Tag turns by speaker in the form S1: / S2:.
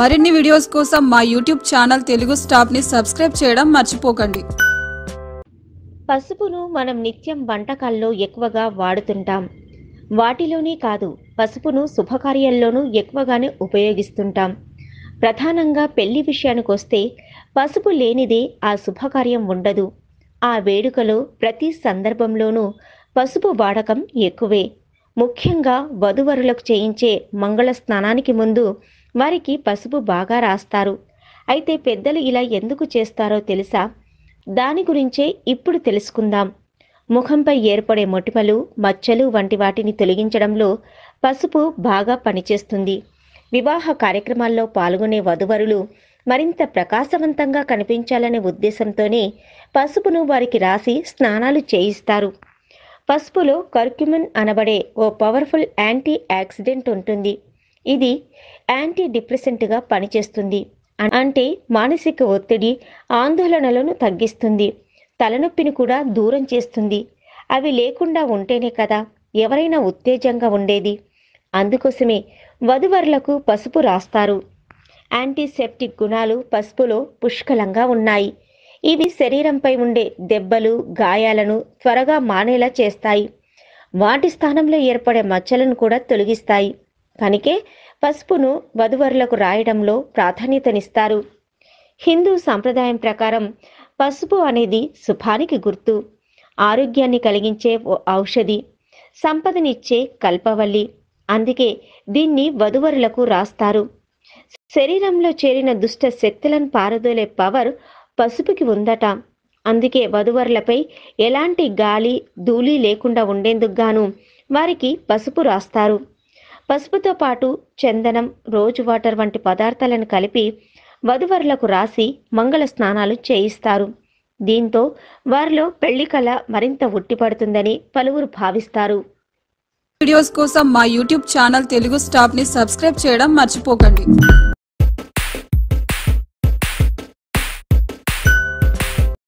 S1: మరిన్ని వీడియోస్ కోసం మా యూట్యూబ్ ఛానల్ తెలుగు స్టాప్ని సబ్స్క్రైబ్ చేయడం మర్చిపోకండి.
S2: పసుపును మనం నిత్యం వంటకాల్లో ఎక్కువగా వాడుతుంటాం. వాటిలోనే కాదు పసుపును శుభకార్యాల్లోనూ ఎక్కువగానే ఉపయోగిస్తుంటాం. ప్రధానంగా పెళ్ళి విషయానికి వస్తే పసుపు లేనిదే ఆ శుభకార్యం ఉండదు. ఆ వేడుకలో ప్రతి సందర్భంలోనూ పసుపు వాడకం ఎక్కువే. ముఖ్యంగా వధువరులకు చేయించే మంగళ స్నానానికి ముందు వారికి పసుపు బాగా రాస్తారు. అయితే పెద్దలు ఇలా ఎందుకు చేస్తారో తెలుసా? దాని గురించే ఇప్పుడు తెలుసుకుందాం. ముఖంపై ఏర్పడే మొటిమలు మచ్చలు వంటి వాటిని తొలగించడంలో పసుపు బాగా పనిచేస్తుంది. వివాహ కార్యక్రమాల్లో పాల్గొనే వధువరులు మరింత ప్రకాశవంతంగా కనిపించాలనే ఉద్దేశంతోనే పసుపును వారికి రాసి స్నానాలు చేయిస్తారు. పసుపులో కర్క్యుమన్ అనబడే ఓ పవర్ఫుల్ యాంటీ యాక్సిడెంట్ ఉంటుంది. ఇది యాంటీ డిప్రెసెంట్గా పనిచేస్తుంది. అంటే మానసిక ఒత్తిడి ఆందోళనలను తగ్గిస్తుంది. తలనొప్పిని కూడా దూరం చేస్తుంది. అవి లేకుండా ఉంటేనే కదా ఎవరైనా ఉత్తేజంగా ఉండేది. అందుకోసమే వధువరులకు పసుపు రాస్తారు. యాంటీసెప్టిక్ గుణాలు పసుపులో పుష్కలంగా ఉన్నాయి. ఇవి శరీరంపై ఉండే దెబ్బలు గాయాలను త్వరగా మానేలా చేస్తాయి. వాటి స్థానంలో ఏర్పడే మచ్చలను కూడా తొలగిస్తాయి. కనుకే పసుపును వధువరులకు రాయడంలో ప్రాధాన్యతనిస్తారు. హిందూ సాంప్రదాయం ప్రకారం పసుపు అనేది శుభానికి గుర్తు. ఆరోగ్యాన్ని కలిగించే ఔషధి సంపదనిచ్చే కల్పవల్లి. అందుకే దీన్ని వధువరులకు రాస్తారు. శరీరంలో చేరిన దుష్ట శక్తులను పారదోలే పవర్ పసుపుకి ఉందట. అందుకే వధువరులపై ఎలాంటి గాలి ధూళి లేకుండా ఉండేందుకు గాను వారికి పసుపు రాస్తారు. పసుపుతో పాటు చందనం రోజ్ వాటర్ వంటి పదార్థాలను కలిపి వధువరులకు రాసి మంగళ స్నానాలు చేయిస్తారు. దీంతో వారిలో పెళ్ళి కళ మరింత ఉట్టిపడుతుందని పలువురు భావిస్తారు.
S1: వీడియోస్ కోసం మా యూట్యూబ్ ఛానల్ తెలుగు స్టాప్ని సబ్స్క్రైబ్ చేయడం మర్చిపోకండి.